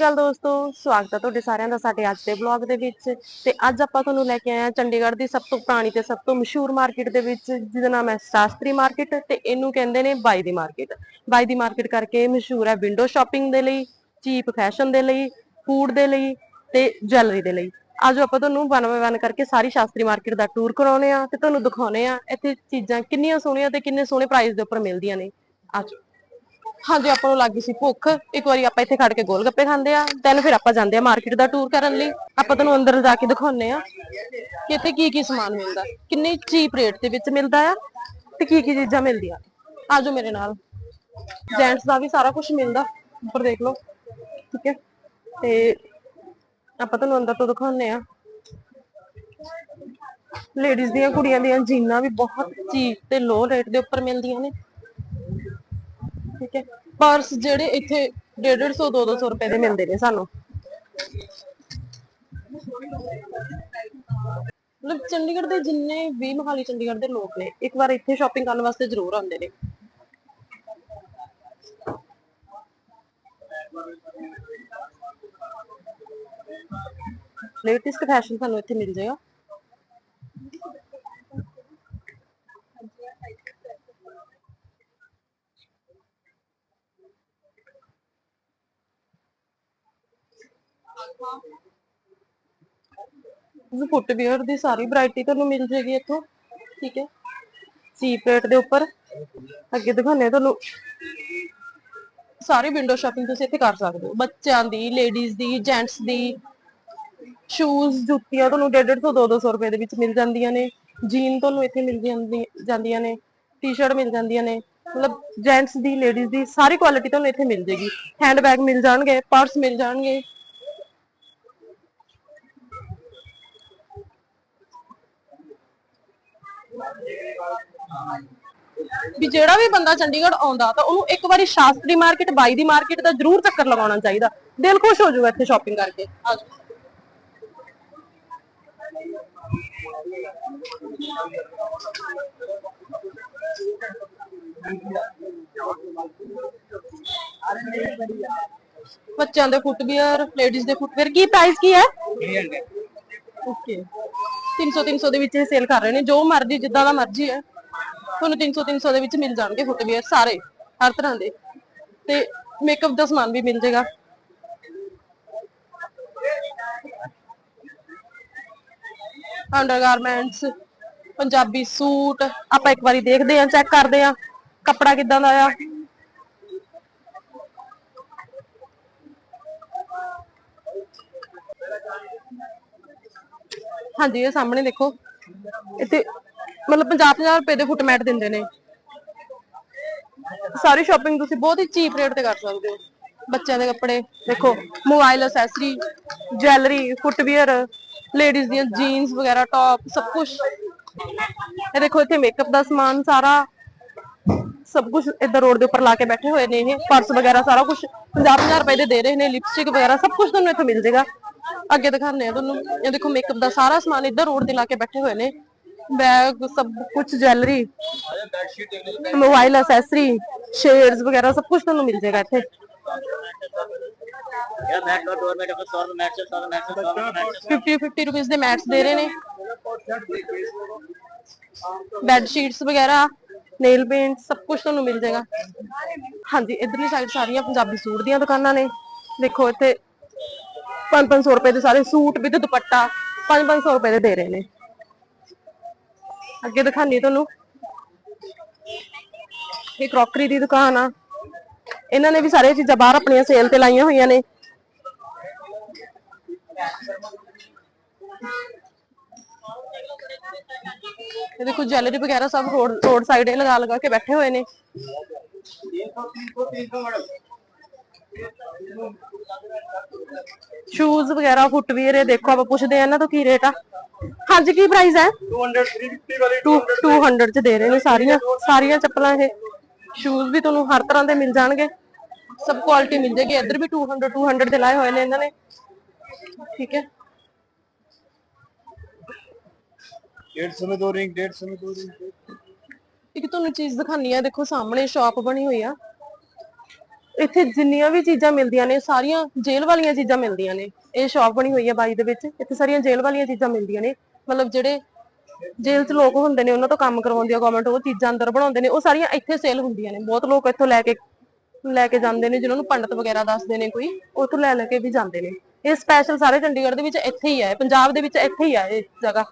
ਚਲ ਦੋਸਤੋ, ਸਵਾਗਤ ਹੈ ਤੁਹਾਡੇ ਸਾਰਿਆਂ ਦਾ ਸਾਡੇ ਅੱਜ ਦੇ ਵਲੌਗ ਦੇ ਵਿੱਚ। ਤੇ ਅੱਜ ਆਪਾਂ ਤੁਹਾਨੂੰ ਲੈ ਕੇ ਆਏ ਹਾਂ ਚੰਡੀਗੜ੍ਹ ਦੀ ਸਭ ਤੋਂ ਪੁਰਾਣੀ ਤੇ ਸਭ ਤੋਂ ਮਸ਼ਹੂਰ ਮਾਰਕੀਟ ਦੇ ਵਿੱਚ, ਜਿਹਦਾ ਨਾਮ ਹੈ ਸ਼ਾਸਤਰੀ ਮਾਰਕੀਟ ਤੇ ਇਹਨੂੰ ਕਹਿੰਦੇ ਨੇ ਬਾਈ ਦੀ ਮਾਰਕੀਟ ਬਾਈ ਦੀ ਮਾਰਕੀਟ ਕਰਕੇ ਮਸ਼ਹੂਰ ਹੈ ਵਿੰਡੋ ਸ਼ਾਪਿੰਗ ਦੇ ਲਈ ਚੀਪ ਫੈਸ਼ਨ ਦੇ ਲਈ ਫੂਡ ਦੇ ਲਈ ਤੇ ਜਵੈਲਰੀ ਦੇ ਲਈ। ਅੱਜ ਆਪਾਂ ਤੁਹਾਨੂੰ ਵਨ ਬਾਏ ਵਨ ਕਰਕੇ ਸਾਰੀ ਸ਼ਾਸਤਰੀ ਮਾਰਕੀਟ ਦਾ ਟੂਰ ਕਰਾਉਨੇ ਆ ਤੇ ਤੁਹਾਨੂੰ ਦਿਖਾਉਨੇ ਆ ਇੱਥੇ ਚੀਜ਼ਾਂ ਕਿੰਨੀਆਂ ਸੋਹਣੀਆਂ ਤੇ ਕਿੰਨੇ ਸੋਹਣੇ ਪ੍ਰਾਈਸ ਦੇ ਉੱਪਰ ਮਿਲਦੀਆਂ ਨੇ। ਆਜੋ। ਹਾਂਜੀ, ਆਪਾਂ ਨੂੰ ਲੱਗੀ ਸੀ ਭੁੱਖ। ਇੱਕ ਵਾਰੀ ਆਪਾਂ ਇੱਥੇ ਖੜ ਕੇ ਗੋਲ ਗੱਪੇ ਖਾਂਦੇ ਆ ਦੈਨ ਫਿਰ ਆਪਾਂ ਜਾਂਦੇ ਆ ਮਾਰਕੀਟ ਦਾ ਟੂਰ ਕਰਨ ਲਈ। ਆਪਾਂ ਤੁਹਾਨੂੰ ਅੰਦਰ ਜਾ ਕੇ ਦਿਖਾਉਂਦੇ ਆ ਕਿ ਇੱਥੇ ਕੀ ਕੀ ਸਮਾਨ ਮਿਲਦਾ, ਕਿੰਨੇ ਚੀਪ ਰੇਟ ਦੇ ਵਿੱਚ ਮਿਲਦਾ ਆ ਤੇ ਕੀ ਕੀ ਚੀਜ਼ਾਂ ਮਿਲਦੀਆਂ। ਆਜੋ ਮੇਰੇ ਨਾਲ। ਜੈਂਟਸ ਦਾ ਵੀ ਸਾਰਾ ਕੁਝ ਮਿਲਦਾ, ਉੱਪਰ ਦੇਖ ਲਓ। ਠੀਕ ਹੈ? ਤੇ ਆਪਾਂ ਤੁਹਾਨੂੰ ਅੰਦਰ ਤੋਂ ਦਿਖਾਉਂਦੇ ਆ। ਲੇਡੀਜ਼ ਦੀਆਂ, ਕੁੜੀਆਂ ਦੀਆਂ ਜੀਨਾਂ ਵੀ ਬਹੁਤ ਚੀਪ ਤੇ ਲੋ ਰੇਟ ਦੇ ਉੱਪਰ ਮਿਲਦੀਆਂ ਨੇ। ਠੀਕ ਹੈ। ਪਰਸ ਜਿਹੜੇ ਇੱਥੇ 150 200 ਰੁਪਏ ਦੇ ਮਿਲਦੇ ਨੇ ਸਾਨੂੰ। ਮਤਲਬ ਚੰਡੀਗੜ੍ਹ ਦੇ ਜਿੰਨੇ ਵੀ ਮਹਾਲੀ ਚੰਡੀਗੜ੍ਹ ਦੇ ਲੋਕ ਨੇ, ਇੱਕ ਵਾਰ ਇੱਥੇ ਸ਼ਾਪਿੰਗ ਕਰਨ ਵਾਸਤੇ ਜ਼ਰੂਰ ਆਉਂਦੇ ਨੇ। ਲੇਟੈਸਟ ਫੈਸ਼ਨ ਤੁਹਾਨੂੰ ਇੱਥੇ ਮਿਲ ਜਾਏਗਾ। ਫੁੱਟਵੇਅਰ ਦੀ ਸਾਰੀ ਵੈਰਾਈਟੀ ਤੁਹਾਨੂੰ ਮਿਲ ਜੇਗੀ ਇੱਥੋਂ, ਠੀਕ ਹੈ? ਚੀਪ ਰੇਟ ਦੇ ਉੱਪਰ, ਅੱਗੇ ਦਿਖਾਉਂਦੇ ਹਾਂ ਤੁਹਾਨੂੰ। ਸਾਰੀ ਵਿੰਡੋ ਸ਼ਾਪਿੰਗ ਤੁਸੀਂ ਇੱਥੇ ਕਰ ਸਕਦੇ ਹੋ। ਬੱਚਿਆਂ ਦੀ ਲੇਡੀਜ਼ ਦੀ ਜੈਂਟਸ ਦੀ ਸ਼ੂਜ਼ ਜੁੱਤੀਆਂ ਤੁਹਾਨੂੰ 150 ਤੋਂ 200 ਰੁਪਏ ਦੇ ਵਿੱਚ ਮਿਲ ਜਾਂਦੀਆਂ ਨੇ। ਜੀਨ ਤੁਹਾਨੂੰ ਇੱਥੇ ਮਿਲ ਜਾਂਦੀ, ਜਾਂਦੀਆਂ ਨੇ। ਟੀ-ਸ਼ਰਟ ਮਿਲ ਜਾਂਦੀਆਂ ਨੇ। ਮਤਲਬ ਜੈਂਟਸ ਦੀ ਲੇਡੀਜ਼ ਦੀ ਸਾਰੀ ਕੁਆਲਿਟੀ ਤੁਹਾਨੂੰ ਇੱਥੇ ਮਿਲ ਜੇਗੀ ਹੈਂਡ ਬੈਗ ਮਿਲ ਜਾਣਗੇ ਪਰਸ ਮਿਲ ਜਾਣਗੇ। ਵੀ ਜਿਹੜਾ ਵੀ ਬੰਦਾ ਚੰਡੀਗੜ੍ਹ ਆਉਂਦਾ ਤਾਂ ਉਹਨੂੰ ਇੱਕ ਵਾਰੀ ਸ਼ਾਸਤਰੀ ਮਾਰਕੀਟ ਬਾਈ ਦੀ ਮਾਰਕੀਟ ਦਾ ਜ਼ਰੂਰ ਚੱਕਰ ਲਗਾਉਣਾ ਚਾਹੀਦਾ। ਦਿਲ ਖੁਸ਼ ਹੋ ਜਾਊਗਾ ਇੱਥੇ ਸ਼ਾਪਿੰਗ ਕਰਕੇ। ਬੱਚਿਆਂ ਦੇ ਫੁੱਟਵੀਅਰ ਲੇਡੀਜ਼ ਦੇ ਫੁੱਟਵੀਅਰ ਕੀ ਪ੍ਰਾਈਸ ਕੀ ਹੈ? ਓਕੇ 300 300 ਦੇ ਵਿੱਚ ਇਹ ਸੇਲ ਕਰ ਰਹੇ ਨੇ, ਜੋ ਮਰਜ਼ੀ, ਜਿੱਦਾਂ ਦਾ ਮਰਜ਼ੀ ਹੈ। ਤੁਹਾਨੂੰ 300 300 ਦੇ ਵਿੱਚ ਮਿਲ ਜਾਣਗੇ ਫੁੱਟਵੀਅਰ ਸਾਰੇ, ਹਰ ਤਰ੍ਹਾਂ ਦੇ। ਤੇ ਮੇਕਅਪ ਦਾ ਸਮਾਨ ਵੀ ਮਿਲ ਜਾਏਗਾ। ਅੰਡਰਗਾਰਮੈਂਟਸ ਪੰਜਾਬੀ ਸੂਟ, ਆਪਾਂ ਇੱਕ ਵਾਰੀ ਦੇਖਦੇ ਆਂ ਚੈੱਕ ਕਰਦੇ ਆਂ ਕੱਪੜਾ ਕਿਦਾਂ ਦਾ ਆ। ਹਾਂਜੀ, ਇਹ ਸਾਹਮਣੇ ਦੇਖੋ। ਇੱਥੇ ਮਤਲਬ 50 50 ਰੁਪਏ ਦੇ ਫੁੱਟ ਮੈਟ ਦਿੰਦੇ ਨੇ। ਸਾਰੀ ਸ਼ਾਪਿੰਗ ਤੁਸੀਂ ਬਹੁਤ ਹੀ ਚੀਪ ਰੇਟ ਤੇ ਕਰ ਸਕਦੇ ਹੋ। ਬੱਚਿਆਂ ਦੇ ਕੱਪੜੇ, ਦੇਖੋ mobile accessory jewellery footwear ladies ਦੀਆਂ ਜੀਨਸ ਵਗੈਰਾ ਟੌਪ ਸਭ ਕੁਝ ਇਹ ਦੇਖੋ, ਇੱਥੇ ਮੇਕਅਪ ਦਾ ਸਮਾਨ ਸਾਰਾ, ਸਭ ਕੁਝ ਇੱਧਰ ਰੋਡ ਦੇ ਉੱਪਰ ਲਾ ਕੇ ਬੈਠੇ ਹੋਏ ਨੇ ਇਹ। ਪਰਸ ਵਗੈਰਾ ਸਾਰਾ ਕੁਝ 50 ਰੁਪਏ ਦੇ ਦੇ ਰਹੇ ਨੇ ਲਿਪਸਟਿਕ ਵਗੈਰਾ ਸਭ ਕੁਝ ਤੁਹਾਨੂੰ ਇੱਥੇ ਮਿਲ ਜਾਏਗਾ। ਅੱਗੇ ਦਿਖਾਉਂਦੇ ਆ ਤੁਹਾਨੂੰ। ਇਹ ਦੇਖੋ ਮੇਕਅਪ ਦਾ ਸਾਰਾ ਸਮਾਨ ਇੱਧਰ ਰੋਡ ਤੇ ਲਾ ਕੇ ਬੈਠੇ ਹੋਏ ਨੇ। ਬੈਗ ਸਭ ਕੁਝ ਜੈਲਰੀ ਮੋਬਾਈਲ ਐਕਸੈਸਰੀ ਸ਼ੇਡਸ ਵਗੈਰਾ ਸਭ ਕੁਝ ਤੁਹਾਨੂੰ ਮਿਲ ਜਾਏਗਾ ਇੱਥੇ। ਸ਼ੀਟਸ ਵਗੈਰਾ ਨੇਲ ਪੇਂਟ ਸਭ ਕੁਝ ਤੁਹਾਨੂੰ ਮਿਲ ਜਾਏਗਾ। ਹਾਂਜੀ ਇਧਰਲੀ ਸਾਈਡ ਸਾਰੀਆਂ ਪੰਜਾਬੀ ਸੂਟ ਦੀਆਂ ਦੁਕਾਨਾਂ ਨੇ। ਦੇਖੋ ਇੱਥੇ 5-500 ਰੁਪਏ ਦੇ ਸਾਰੇ ਸੂਟ ਵੀ ਦੁਪੱਟਾ 5-500 ਰੁਪਏ ਦੇ ਦੇ ਰਹੇ ਨੇ। ਅੱਗੇ ਦਿਖਾਣੀ ਤੁਹਾਨੂੰ। ਇਹ ਕਰੋਕਰੀ ਦੀ ਦੁਕਾਨ ਆ। ਇਹਨਾਂ ਨੇ ਵੀ ਸਾਰੀਆਂ ਚੀਜ਼ਾਂ ਬਾਹਰ ਆਪਣੀਆਂ ਸੇਲ ਤੇ ਲਾਈਆਂ ਹੋਈਆਂ ਨੇ। ਇਹ ਦੇਖੋ ਜਵੈਲਰੀ ਵਗੈਰਾ ਸਭ ਰੋਡ ਰੋਡ ਸਾਈਡ ਇਹ ਲਗਾ ਲਗਾ ਕੇ ਬੈਠੇ ਹੋਏ ਨੇ। ਸ਼ੂਜ਼ ਵਗੈਰਾ ਫੁੱਟਵੇਅਰ ਇਹ ਦੇਖੋ ਆਪਾਂ ਪੁੱਛਦੇ ਆ ਇਹਨਾਂ ਤੋਂ ਕੀ ਰੇਟ ਆ। ਹਾਂਜੀ ਕੀ ਪ੍ਰਾਈਸ ਹੈ? 200 ਵਾਲੀ 200 ਚ ਦੇ ਰਹੇ ਨੇ ਸਾਰੀਆਂ। ਸਾਰੀਆਂ ਚੱਪਲਾਂ ਇਹ। ਸ਼ੂਜ਼ ਵੀ ਤੁਹਾਨੂੰ ਹਰ ਤਰ੍ਹਾਂ ਦੇ ਮਿਲ ਜਾਣਗੇ। ਸਭ ਕੁਆਲਿਟੀ ਮਿਲ ਜੇਗੀ ਇੱਧਰ ਵੀ 200 200 ਦੇ ਲਾਏ ਹੋਏ ਨੇ ਇਹਨਾਂ ਨੇ। ਠੀਕ ਹੈ। 150 ਮੇ ਦੋ ਰਿੰਗ ਇੱਕ ਤੁਹਾਨੂੰ ਚੀਜ਼ ਦਿਖਾਨੀ ਆ ਦੇਖੋ ਸਾਹਮਣੇ ਸ਼ਾਪ ਬਣੀ ਹੋਈ ਆ। ਇੱਥੇ ਜਿੰਨੀਆਂ ਵੀ ਚੀਜ਼ਾਂ ਮਿਲਦੀਆਂ ਨੇ, ਸਾਰੀਆਂ ਜੇਲ੍ਹ ਵਾਲੀਆਂ ਚੀਜ਼ਾਂ ਮਿਲਦੀਆਂ ਨੇ। ਇਹ ਸ਼ਾਪ ਬਣੀ ਹੋਈ ਹੈ ਬਾਈ ਦੇ ਵਿੱਚ। ਇੱਥੇ ਸਾਰੀਆਂ ਜੇਲ੍ਹ ਵਾਲੀਆਂ ਚੀਜ਼ਾਂ ਮਿਲਦੀਆਂ ਨੇ। ਮਤਲਬ ਜਿਹੜੇ ਜੇਲ੍ਹ 'ਚ ਲੋਕ ਹੁੰਦੇ ਨੇ, ਉਹਨਾਂ ਤੋਂ ਕੰਮ ਕਰਵਾਉਂਦੀ ਆ ਗਵਰਨਮੈਂਟ ਉਹ ਚੀਜ਼ਾਂ ਅੰਦਰ ਬਣਾਉਂਦੇ ਨੇ। ਉਹ ਸਾਰੀਆਂ ਇੱਥੇ ਸੇਲ ਹੁੰਦੀਆਂ ਨੇ। ਬਹੁਤ ਲੋਕ ਇੱਥੋਂ ਲੈ ਕੇ ਲੈ ਕੇ ਜਾਂਦੇ ਨੇ ਜਿਨ੍ਹਾਂ ਨੂੰ ਪੰਡਤ ਵਗੈਰਾ ਦੱਸਦੇ ਨੇ ਕੋਈ ਉੱਥੋਂ ਲੈ ਲੈ ਕੇ ਵੀ ਜਾਂਦੇ ਨੇ। ਇਹ ਸਪੈਸ਼ਲ ਸਾਰੇ ਚੰਡੀਗੜ੍ਹ ਦੇ ਵਿੱਚ ਇੱਥੇ ਹੀ ਹੈ ਪੰਜਾਬ ਦੇ ਵਿੱਚ ਇੱਥੇ ਹੀ ਹੈ ਇਹ ਜਗ੍ਹਾ।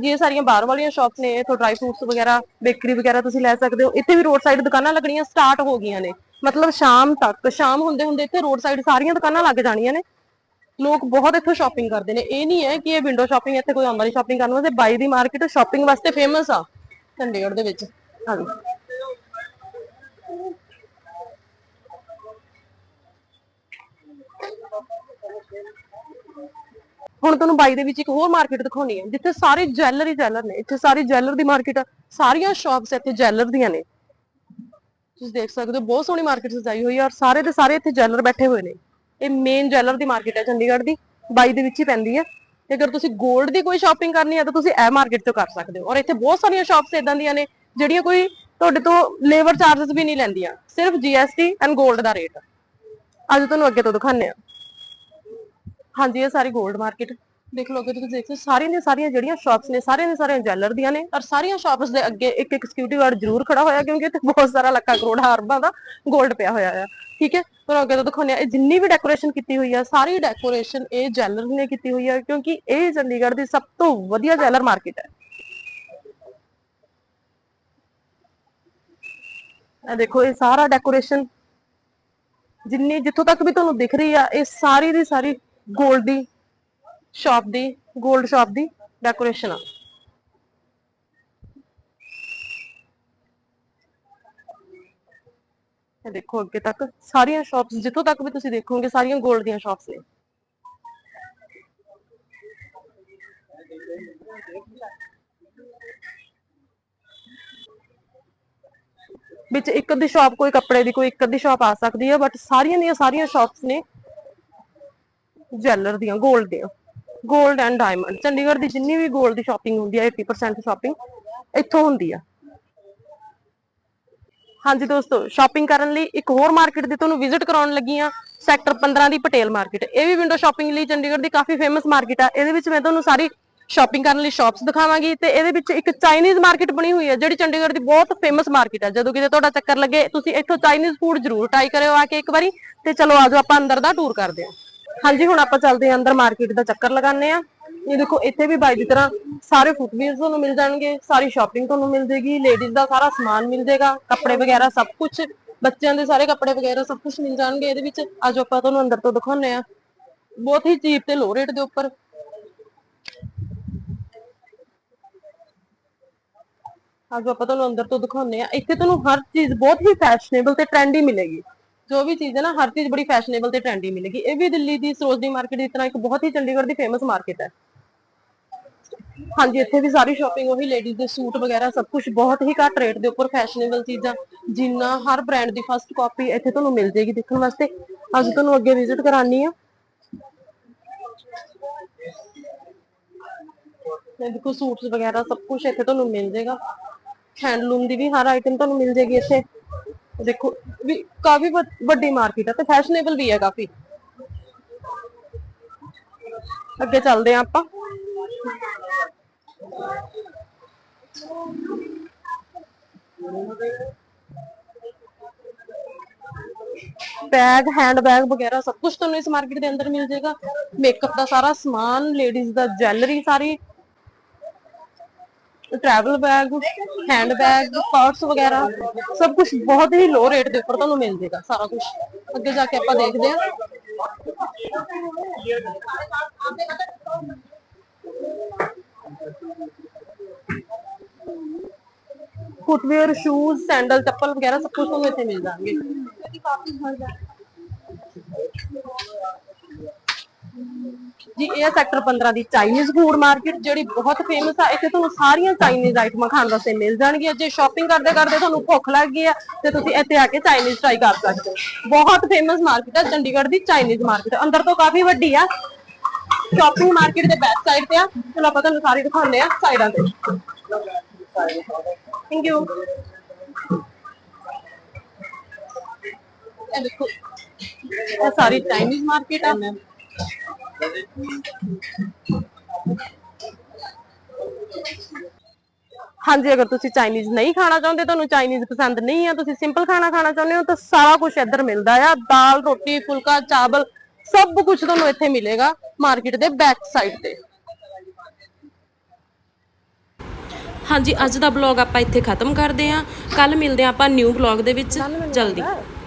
ਜੀ ਇਹ ਸਾਰੀਆਂ ਬਾਹਰ ਵਾਲੀਆਂ ਸ਼ਾਪਸ ਨੇ, ਇੱਥੋਂ ਡਰਾਈ ਫਰੂਟਸ ਵਗੈਰਾ ਬੇਕਰੀ ਵਗੈਰਾ ਤੁਸੀਂ ਲੈ ਸਕਦੇ ਹੋ। ਇੱਥੇ ਵੀ ਰੋਡ ਸਾਈਡ ਦੁਕਾਨਾਂ ਲੱਗਣੀਆਂ ਸਟਾਰਟ ਹੋ ਗਈਆਂ ਨੇ। ਮਤਲਬ ਸ਼ਾਮ ਤੱਕ, ਸ਼ਾਮ ਹੁੰਦੇ ਹੁੰਦੇ ਇੱਥੇ ਰੋਡ ਸਾਈਡ ਸਾਰੀਆਂ ਦੁਕਾਨਾਂ ਲੱਗ ਜਾਣੀਆਂ ਨੇ। ਲੋਕ ਬਹੁਤ ਇੱਥੋਂ ਸ਼ਾਪਿੰਗ ਕਰਦੇ ਨੇ। ਇਹ ਨਹੀਂ ਹੈ ਕਿ ਇਹ ਵਿੰਡੋ ਸ਼ਾਪਿੰਗ ਇੱਥੇ ਕੋਈ ਆਉਂਦਾ ਨਹੀਂ ਸ਼ਾਪਿੰਗ ਕਰਨ ਵਾਸਤੇ। ਬਾਈ ਦੀ ਮਾਰਕੀਟ ਸ਼ਾਪਿੰਗ ਵਾਸਤੇ ਫੇਮਸ ਆ ਚੰਡੀਗੜ੍ਹ ਦੇ ਵਿੱਚ। ਹਾਂਜੀ। ਹੁਣ ਤੁਹਾਨੂੰ ਬਾਈ ਦੇ ਵਿੱਚ ਇੱਕ ਹੋਰ ਮਾਰਕੀਟ ਦਿਖਾਉਣੀ ਹੈ, ਜਿੱਥੇ ਸਾਰੇ ਜਵੈਲਰ ਜਵੈਲਰ ਨੇ, ਇੱਥੇ ਸਾਰੀ ਜਵੈਲਰ ਦੀ ਮਾਰਕੀਟ ਸਾਰੀਆਂ ਸ਼ਾਪਸ ਇੱਥੇ ਜਵੈਲਰ ਦੀਆਂ ਨੇ। ਤੁਸੀਂ ਦੇਖ ਸਕਦੇ ਹੋ, ਬਹੁਤ ਸੋਹਣੀ ਮਾਰਕੀਟ ਸਜਾਈ ਹੋਈ ਹੈ ਔਰ ਸਾਰੇ ਦੇ ਸਾਰੇ ਇੱਥੇ ਜੈਲਰ ਬੈਠੇ ਹੋਏ ਨੇ। ਇਹ ਮੇਨ ਜੈਲਰ ਦੀ ਮਾਰਕੀਟ ਹੈ ਚੰਡੀਗੜ੍ਹ ਦੀ, ਬਾਈ ਦੇ ਵਿੱਚ ਹੀ ਪੈਂਦੀ ਹੈ ਤੇ ਅਗਰ ਤੁਸੀਂ 골ਡ ਦੀ ਕੋਈ ਸ਼ਾਪਿੰਗ ਕਰਨੀ ਹੈ ਤਾਂ ਤੁਸੀਂ ਇਹ ਮਾਰਕੀਟ ਤੋਂ ਕਰ ਸਕਦੇ ਹੋ। ਔਰ ਇੱਥੇ ਬਹੁਤ ਸਾਰੀਆਂ ਸ਼ਾਪਸ ਇਦਾਂ ਦੀਆਂ ਨੇ, ਜਿਹੜੀਆਂ ਕੋਈ ਤੁਹਾਡੇ ਤੋਂ ਲੇਬਰ ਚਾਰजेस ਵੀ ਨਹੀਂ ਲੈਂਦੀਆਂ। ਸਿਰਫ ਜੀਐਸਟੀ ਐਂਡ ਗੋਲਡ ਦਾ ਰੇਟ ਅੱਜ ਤੁਹਾਨੂੰ ਅੱਗੇ ਤੋਂ ਦਿਖਾਉਂਦੇ ਹਾਂ ਹਾਂਜੀ, ਇਹ ਸਾਰੀ ਗੋਲਡ ਮਾਰਕੀਟ ਦੇਖ ਲਓਗੇ ਤੁਸੀਂ ਦੇਖ ਸਕਦੇ ਸਾਰੀਆਂ ਦੀਆਂ ਸਾਰੀਆਂ ਜਿਹੜੀਆਂ ਸ਼ਾਪਸ ਨੇ, ਸਾਰੀਆਂ ਦੀਆਂ ਸਾਰੀਆਂ ਜਵੈਲਰ ਦੀਆਂ ਨੇ ਔਰ ਸਾਰੀਆਂ ਸ਼ਾਪਸ ਦੇ ਅੱਗੇ ਇੱਕ ਇੱਕ ਸਿਕਿਉਰਿਟੀ ਗਾਰਡ ਜ਼ਰੂਰ ਖੜਾ ਹੋਇਆ ਕਿਉਂਕਿ ਇੱਥੇ ਬਹੁਤ ਸਾਰਾ ਲੱਖਾਂ ਕਰੋੜ ਅਰਬਾਂ ਦਾ 골ਡ ਪਿਆ ਹੋਇਆ ਆ, ਠੀਕ ਹੈ? ਤੁਹਾਨੂੰ ਅੱਗੇ ਤੋਂ ਦਿਖਾਉਂਦੇ ਆ ਇਹ ਜਿੰਨੀ ਵੀ ਡੈਕੋਰੇਸ਼ਨ ਕੀਤੀ ਹੋਈ ਆ, ਸਾਰੀ ਡੈਕੋਰੇਸ਼ਨ ਇਹ ਜਵੈਲਰ ਨੇ ਕੀਤੀ ਹੋਈ ਆ ਕਿਉਂਕਿ ਇਹ ਚੰਡੀਗੜ੍ਹ ਦੀ ਸਭ ਤੋਂ ਵਧੀਆ ਜਵੈਲਰ ਮਾਰਕੀਟ ਹੈ। ਇਹ ਦੇਖੋ, ਇਹ ਸਾਰਾ ਡੈਕੋਰੇਸ਼ਨ ਜਿੰਨੀ ਜਿੱਥੋਂ ਤੱਕ ਵੀ ਤੁਹਾਨੂੰ ਦਿਖ ਰਹੀ ਆ, ਇਹ ਸਾਰੀ ਦੀ ਸਾਰੀ 골ਡ ਦੀ ਸ਼ਾਪ ਦੀ, ਗੋਲਡ ਸ਼ਾਪ ਦੀ ਡੈਕੋਰੇਸ਼ਨ। ਆ ਇਹ ਦੇਖੋ ਅੱਗੇ ਤੱਕ, ਸਾਰੀਆਂ ਸ਼ਾਪਸ, ਜਿੱਥੋਂ ਤੱਕ ਵੀ ਤੁਸੀਂ ਦੇਖੋਗੇ, ਸਾਰੀਆਂ 골ਡ ਦੀਆਂ ਸ਼ਾਪਸ ਨੇ। ਵਿੱਚ ਇੱਕ ਅੱਧੀ ਸ਼ਾਪ ਕੋਈ ਕੱਪੜੇ ਦੀ, ਕੋਈ ਇੱਕ ਅੱਧੀ ਸ਼ਾਪ ਆ ਸਕਦੀ ਹੈ, ਬਟ ਸਾਰੀਆਂ ਦੀਆਂ ਸਾਰੀਆਂ ਸ਼ਾਪਸ ਨੇ ਜੈਲਰ ਦੀਆਂ, ਗੋਲਡ ਦੀਆਂ। 골ਡ ਐਂਡ ਡਾਇਮੰਡ ਚੰਡੀਗੜ੍ਹ ਦੀ ਜਿੰਨੀ ਵੀ 골ਡ ਦੀ ਸ਼ਾਪਿੰਗ ਹੁੰਦੀ ਹੈ 80% ਸ਼ਾਪਿੰਗ ਇੱਥੋਂ ਹੁੰਦੀ ਆ। ਹਾਂਜੀ ਦੋਸਤੋ ਸ਼ਾਪਿੰਗ ਕਰਨ ਲਈ ਇੱਕ ਹੋਰ ਮਾਰਕੀਟ ਦੀ ਤੁਹਾਨੂੰ ਵਿਜ਼ਿਟ ਕਰਾਉਣ ਲੱਗੀ ਆ ਸੈਕਟਰ 15 ਦੀ ਪਟੇਲ ਮਾਰਕੀਟ ਇਹ ਵੀ ਵਿੰਡੋ ਸ਼ਾਪਿੰਗ ਲਈ ਚੰਡੀਗੜ੍ਹ ਦੀ ਕਾਫੀ ਫੇਮਸ ਮਾਰਕੀਟ ਆ। ਇਹਦੇ ਵਿੱਚ ਮੈਂ ਤੁਹਾਨੂੰ ਸਾਰੀ ਸ਼ਾਪਿੰਗ ਕਰਨ ਲਈ ਸ਼ਾਪਸ ਦਿਖਾਵਾਂਗੀ ਤੇ ਇਹਦੇ ਵਿੱਚ ਇੱਕ ਚਾਈਨੀਜ਼ ਮਾਰਕੀਟ ਬਣੀ ਹੋਈ ਹੈ ਜਿਹੜੀ ਚੰਡੀਗੜ੍ਹ ਦੀ ਬਹੁਤ ਫੇਮਸ ਮਾਰਕੀਟ ਹੈ ਜਦੋਂ ਕਿਤੇ ਤੁਹਾਡਾ ਚੱਕਰ ਲੱਗੇ, ਤੁਸੀਂ ਇੱਥੋਂ ਚਾਈਨੀਜ਼ ਫੂਡ ਜ਼ਰੂਰ ਟਰਾਈ ਕਰਿਓ ਆ ਕੇ ਇੱਕ ਵਾਰੀ ਤੇ ਚਲੋ ਆਜੋ ਆਪਾਂ ਅੰਦਰ ਦਾ ਟੂਰ ਕਰਦੇ ਹਾਂ ਹਾਂਜੀ, ਹੁਣ ਆਪਾਂ ਚੱਲਦੇ ਹਾਂ ਅੰਦਰ ਮਾਰਕੀਟ ਦਾ ਚੱਕਰ ਲਗਾਉਂਦੇ ਆ ਇਹ ਦੇਖੋ, ਇੱਥੇ ਵੀ ਬਾਈ ਦੀ ਤਰ੍ਹਾਂ ਸਾਰੇ ਫੁੱਟਵੇਅਰ ਤੁਹਾਨੂੰ ਮਿਲ ਜਾਣਗੇ, ਸਾਰੀ ਸ਼ਾਪਿੰਗ ਤੁਹਾਨੂੰ ਮਿਲ ਜੇਗੀ ਲੇਡੀਜ਼ ਦਾ ਸਾਰਾ ਸਮਾਨ ਮਿਲ ਜੇਗਾ ਕੱਪੜੇ ਵਗੈਰਾ ਸਭ ਕੁਝ ਬੱਚਿਆਂ ਦੇ ਸਾਰੇ ਕੱਪੜੇ ਵਗੈਰਾ ਸਭ ਕੁਝ ਮਿਲ ਜਾਣਗੇ, ਇਹਦੇ ਵਿੱਚ ਆਜੋ ਆਪਾਂ ਤੁਹਾਨੂੰ ਅੰਦਰ ਤੋਂ ਦਿਖਾਉਂਦੇ ਆ ਬਹੁਤ ਹੀ ਚੀਪ ਤੇ ਲੋ ਰੇਟ ਦੇ ਉੱਪਰ। ਆਜੋ ਆਪਾਂ ਤੁਹਾਨੂੰ ਅੰਦਰ ਤੋਂ ਦਿਖਾਉਂਦੇ ਆ ਇੱਥੇ ਤੁਹਾਨੂੰ ਹਰ ਚੀਜ਼ ਬਹੁਤ ਹੀ ਫੈਸ਼ਨੇਬਲ ਤੇ ਟ੍ਰੈਂਡੀ ਮਿਲੇਗੀ। ਜੋ ਵੀ ਚੀਜ਼ ਹੈ ਨਾ, ਹਰ ਚੀਜ਼ ਬੜੀ ਫੈਸ਼ਨੇਬਲ ਤੇ ਟ੍ਰੈਂਡੀ ਮਿਲੇਗੀ। ਇਹ ਵੀ ਦਿੱਲੀ ਦੀ ਸਰੋਜਨੀ ਮਾਰਕੀਟ ਦੀ ਤਰ੍ਹਾਂ ਇੱਕ ਬਹੁਤ ਹੀ ਚੰਡੀਗੜ੍ਹ ਦੀ ਫੇਮਸ ਮਾਰਕੀਟ ਹੈ। ਹਾਂਜੀ, ਇੱਥੇ ਵੀ ਸਾਰੀ ਸ਼ਾਪਿੰਗ ਉਹੀ ਲੇਡੀਜ਼ ਦੇ ਸੂਟ ਵਗੈਰਾ ਸਭ ਕੁਝ ਬਹੁਤ ਹੀ ਘੱਟ ਰੇਟ ਦੇ ਉੱਪਰ ਫੈਸ਼ਨੇਬਲ ਚੀਜ਼ਾਂ, ਜਿੰਨਾ ਹਰ ਬ੍ਰਾਂਡ ਦੀ ਫਸਟ ਕਾਪੀ ਇੱਥੇ ਤੁਹਾਨੂੰ ਮਿਲ ਜੇਗੀ ਦੇਖਣ ਵਾਸਤੇ। ਅੱਜ ਤੁਹਾਨੂੰ ਅੱਗੇ ਵਿਜ਼ਿਟ ਕਰਾਨੀ ਆ। ਇਹ ਦੇਖੋ ਸੂਟਸ ਵਗੈਰਾ ਸਭ ਕੁਝ ਇੱਥੇ ਤੁਹਾਨੂੰ ਮਿਲ ਜੇਗਾ ਹੈਂਡਲੂਮ ਦੀ ਵੀ ਹਰ ਆਈਟਮ ਤੁਹਾਨੂੰ ਮਿਲ ਜੇਗੀ ਇੱਥੇ। ਦੇਖੋ ਵੀ ਕਾਫੀ ਵੱਡ- ਵੱਡੀ ਮਾਰਕੀਟ ਹੈ ਤੇ ਫੈਸ਼ਨੇਬਲ ਵੀ ਹੈ ਕਾਫੀ ਅੱਗੇ ਚੱਲਦੇ ਹਾਂ ਆਪਾਂ ਬੈਗ ਹੈਂਡ ਬੈਗ ਵਗੈਰਾ ਸਭ ਕੁਝ ਤੁਹਾਨੂੰ ਇਸ ਮਾਰਕੀਟ ਦੇ ਅੰਦਰ ਮਿਲ ਜਾਏਗਾ ਮੇਕਅਪ ਦਾ ਸਾਰਾ ਸਮਾਨ ਲੇਡੀਜ਼ ਦਾ ਜਵੈਲਰੀ ਸਾਰੀ travel bag hand bag purse ਵਗੈਰਾ ਸਭ ਕੁਝ ਬਹੁਤ ਹੀ ਲੋ ਰੇਟ ਦੇ ਉੱਪਰ ਤੁਹਾਨੂੰ ਮਿਲ ਜਾਏਗਾ ਸਾਰਾ ਕੁਝ ਅੱਗੇ ਜਾ ਕੇ ਆਪਾਂ ਦੇਖਦੇ ਹਾਂ ਫੁੱਟਵੇਅਰ ਸ਼ੂਜ਼ ਸੈਂਡਲ ਚੱਪਲ ਵਗੈਰਾ ਸਭ ਕੁਝ ਤੁਹਾਨੂੰ ਇੱਥੇ ਮਿਲ ਜਾਣਗੇ ਜੀ, ਇਹ ਸੈਕਟਰ 15 ਦੀ ਚਾਈਨੀਜ਼ ਫੂਡ ਮਾਰਕੀਟ ਜਿਹੜੀ ਬਹੁਤ ਫੇਮਸ ਆ, ਇੱਥੇ ਤੁਹਾਨੂੰ ਸਾਰੀਆਂ ਚਾਈਨੀਜ਼ ਆਈਟਮਾਂ ਖਾਣ ਵਾਸਤੇ ਮਿਲ ਜਾਣਗੀਆਂ। ਜੇ ਸ਼ਾਪਿੰਗ ਕਰਦੇ ਕਰਦੇ ਤੁਹਾਨੂੰ ਭੁੱਖ ਲੱਗ ਗਈ ਆ, ਤੇ ਤੁਸੀਂ ਇੱਥੇ ਆ ਕੇ ਚਾਈਨੀਜ਼ ਟਰਾਈ ਕਰ ਸਕਦੇ ਹੋ। ਬਹੁਤ ਫੇਮਸ ਮਾਰਕੀਟ ਹੈ ਚੰਡੀਗੜ੍ਹ ਦੀ ਚਾਈਨੀਜ਼ ਮਾਰਕੀਟ ਅੰਦਰ ਤੋਂ ਕਾਫੀ ਵੱਡੀ ਆ। ਸ਼ਾਪਿੰਗ ਮਾਰਕੀਟ ਦੇ ਬੈਕ ਸਾਈਡ ਤੇ ਆ। ਚਲੋ, ਆਪਾਂ ਤੁਹਾਨੂੰ ਸਾਰੀ ਦਿਖਾਉਂਦੇ ਆ ਸਾਈਡਾਂ ਤੇ। ਥੈਂਕ ਯੂ ਇਹ ਦੇਖੋ, ਇਹ ਸਾਰੀ ਚਾਈਨੀਜ਼ ਮਾਰਕੀਟ ਆ। ਹਾਂਜੀ ਅਗਰ ਤੁਸੀਂ ਚਾਈਨੀਜ਼ ਨਹੀਂ ਖਾਣਾ ਚਾਹੁੰਦੇ ਤੁਹਾਨੂੰ ਚਾਈਨੀਜ਼ ਪਸੰਦ ਨਹੀਂ ਆ ਤੁਸੀਂ ਸਿੰਪਲ ਖਾਣਾ ਖਾਣਾ ਚਾਹੁੰਦੇ ਹੋ ਤਾਂ ਸਾਰਾ ਕੁਝ ਇੱਧਰ ਮਿਲਦਾ ਆ। ਦਾਲ ਰੋਟੀ ਫੁਲਕਾ ਚਾਵਲ ਸਭ ਕੁਝ ਤੁਹਾਨੂੰ ਇੱਥੇ ਮਿਲੇਗਾ ਮਾਰਕੀਟ ਦੇ ਬੈਕ ਸਾਈਡ ਤੇ। ਹਾਂਜੀ ਅੱਜ ਦਾ ਬਲੌਗ ਆਪਾਂ ਇੱਥੇ ਖਤਮ ਕਰਦੇ ਹਾਂ। ਕੱਲ ਮਿਲਦੇ ਹਾਂ ਆਪਾਂ ਨਿਊ ਬਲੌਗ ਦੇ ਵਿੱਚ। ਜਲਦੀ।